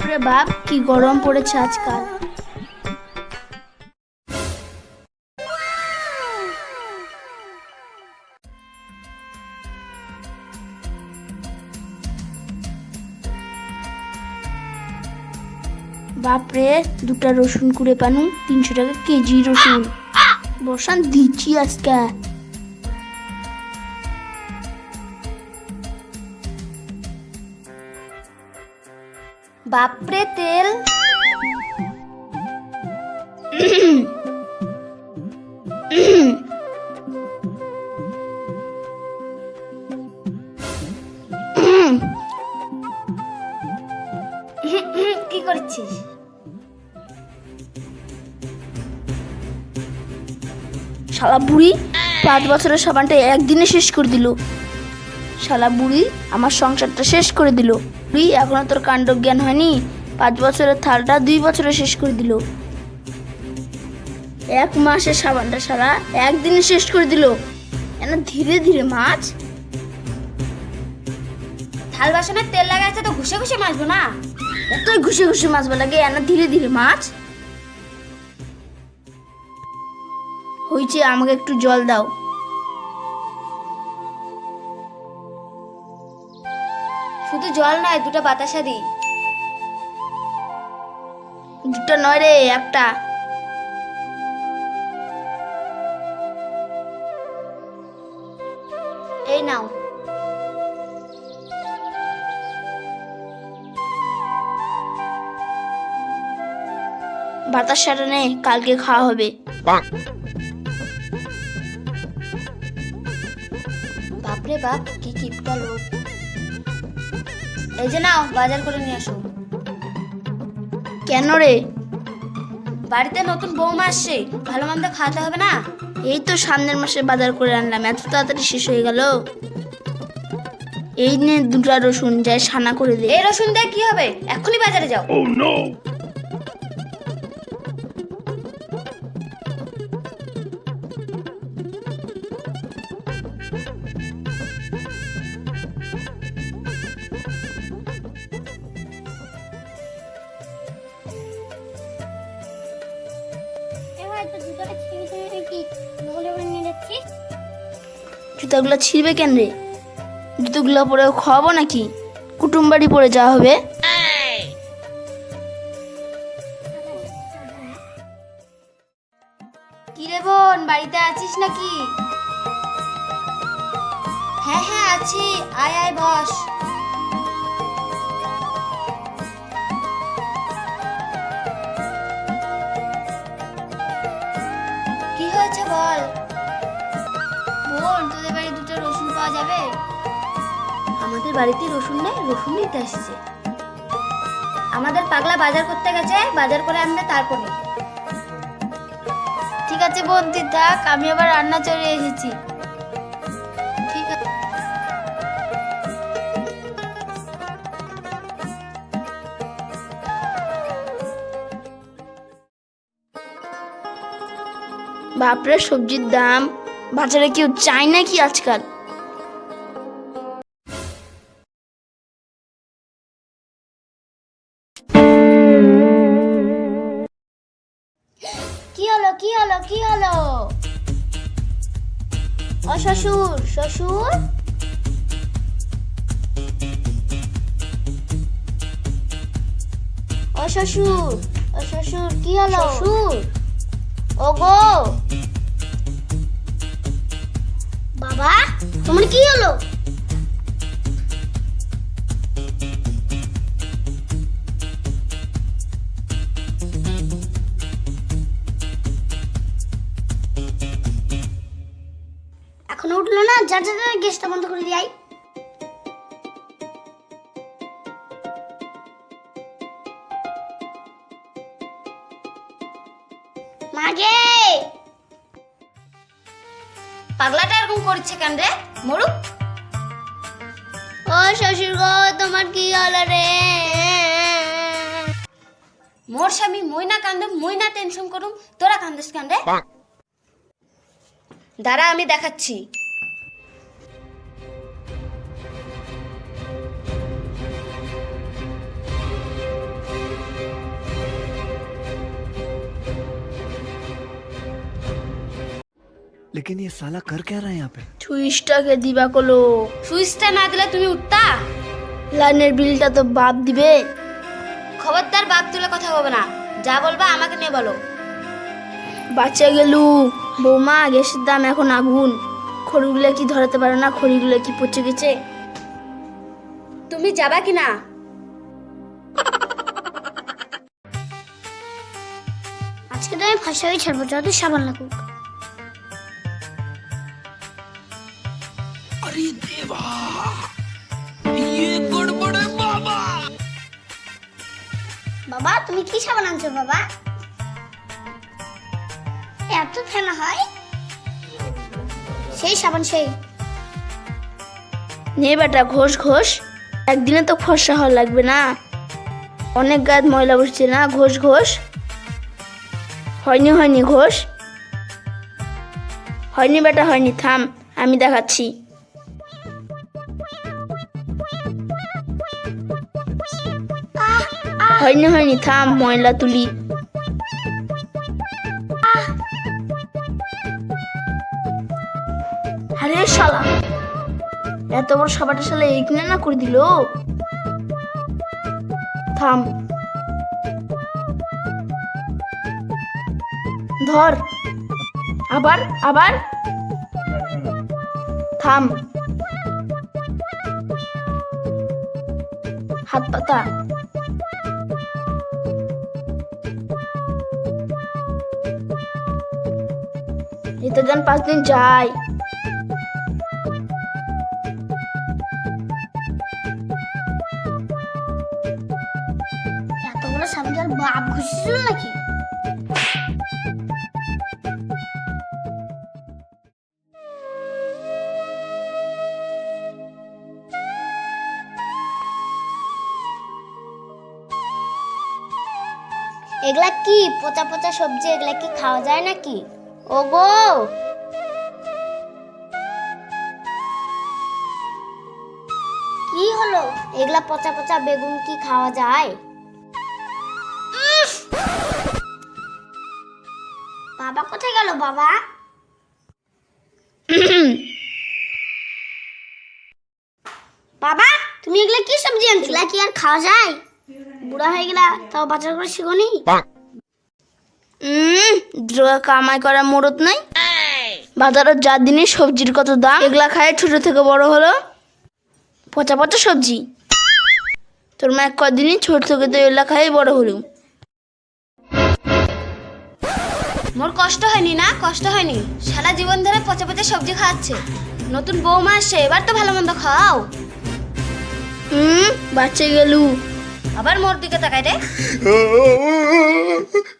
বাপরে বাপ, কি গরম পড়েছে আজকাল। বাপরে, দুটা রসুন কুড়ে পানু তিনশো টাকা কেজি রসুন। বসান দিচ্ছি আজকে। বাপরে তেল। কি করছিস? শালা বুড়ি পাঁচ বছরের সাবানটা একদিনে শেষ করে দিল। শালা বুড়ি আমার সংসারটা শেষ করে দিল। বুড়ি এখনও তোর কাণ্ড জ্ঞান হয়নি? পাঁচ বছরের থালটা দুই বছরে শেষ করে দিল। এক মাসের সাবানটা সারা একদিনে শেষ করে দিল। এনা ধীরে ধীরে মাছ? থাল বাসনে তেল লাগা আছে তো ঘুষে ঘুষে মাছবো না? এতই ঘুষে ঘুষে মাছবো লাগে, এনা ধীরে ধীরে মাছ। হয়েছে আমাকে একটু জল দাও। জল নয় দুটো বাতাসা দিই। দুটো নয় রে একটা। এই নাও। বাতাসাটা নে কালকে খাওয়া হবে। বাপরে বাপ কি কিপটা লোক। এই যে নাও বাজার করে নিয়ে আসো। কেন রে? বাড়িতে নতুন বৌমা আসছে ভালো মন্দ খাওয়াতে হবে না? এই তো সামনের মাসে বাজার করে আনলাম এত তাড়াতাড়ি শেষ হয়ে গেল। এই নিয়ে দুটা রসুন যায় সানা করে দে। এই রসুন দিয়ে কি হবে? এখনই বাজারে যাও। জুতাগুলো ছিঁড়বে কেন রে? জুতোগুলো পরে খাওয়াবো নাকি? কুটুম বাড়ি পরে যাওয়া হবে। কি রে বোন বাড়িতে আছিস নাকি? হ্যাঁ হ্যাঁ আছি। আয় আয় বস। পাওয়া যাবে? আমাদের বাড়িতে রসুন নেই, রসুন নিতে আসছে। আমাদের পাগলা বাজার করতে গেছে, বাজার করে আনবে তারপরে। ঠিক আছে বোন তুই থাক, আমি আবার রান্না চলে এসেছি। বাপরে, সবজির দাম। বাজারে কেউ চায় না কি আজকাল? শ্বশুর শ্বশুর। ও শ্বশুর ও শ্বশুর কি হলো? শ্বশুর। ও গো। বাবা তোমার কি হলো? যা, গ্যাসটা বন্ধ করে দিয়াই মাগে পাগলাটা এরকম করছে কেন রে? মরুক ও শ্বশুর গো তোমার কি হলো রে? মোর স্বামী মই না কান্দে মই না টেনশন করুম তোরা কান্দিস কান্দে দাঁড়া আমি দেখাচ্ছি। लेकिन ये साला कर क्या रहा है यहाँ पे সুইচটাকে দিবা কলো সুইচটা না দিলে তুমি উঠতা লাইনের বিলটা তো বাপ দিবে খবরদার বাপ তুলে কথা হবে না যা বলবা আমাকে নিয়ে বলো বাচ্চা গেলু বৌমা গ্যাসের দাম এখন আগুন খড়িগুলো কি ধরাতে পারো না খড়িগুলো কি পচে গেছে তুমি যাবা কি না আজকে তো আমি ফাঁসা হয়ে ছাড়বো যত সাবান লাগুক বাবা তুমি কি সাবান আনছো বাবা? এত ফেনা হয়। সেই সাবান সেই। নে বেটা ঘোষ ঘোষ। একদিনে তো ফর্সা হওয়া লাগবে না। অনেক গায়ে ময়লা বসছে না ঘোষ ঘোষ? হয়নি হয়নি ঘোষ? হয়নি বেটা হয়নি থাম আমি দেখাচ্ছি। হয়নি হয়নি, থাম, ময়লা তুলি। আরে শালা, এত বড় সবাটা শালা এইখানে না করে দিল? থাম। ধর, আবার আবার। থাম। হাত পাতা। এতে যান পাঁচ দিন যাই। এগুলা কি, পচা পচা সবজি, এগুলা কি খাওয়া যায় নাকি? ওগো! কি হলো? এগুলা পচা পচা বেগুন কি খাওয়া যায়? বাবা কোথায় গেল বাবা? বাবা তুমি এগুলা কি সবজি আনছো? এগুলা কি আর খাওয়া যায়? বুড়া হয়ে গেলা তাও বাজার করে শিখো নি কামাই করা মোড়ত নাই? বাজারের যা দিনে সবজির কত দাম? এগুলা খায় ছোট থেকে বড় হলো? পচা পচা সবজি? তোর মা কদিনই ছোট থেকে তো এগুলা খাই বড় হলো মোর কষ্ট হয়নি না? কষ্ট হয়নি। সারা জীবন ধরে পচা পচা সবজি খাওয়াচ্ছে। নতুন বৌমা আসছে এবার তো ভালো মন্দ খাও হুম বাচ্চা গেলু। আবার মোর দিকে তাকাই রে।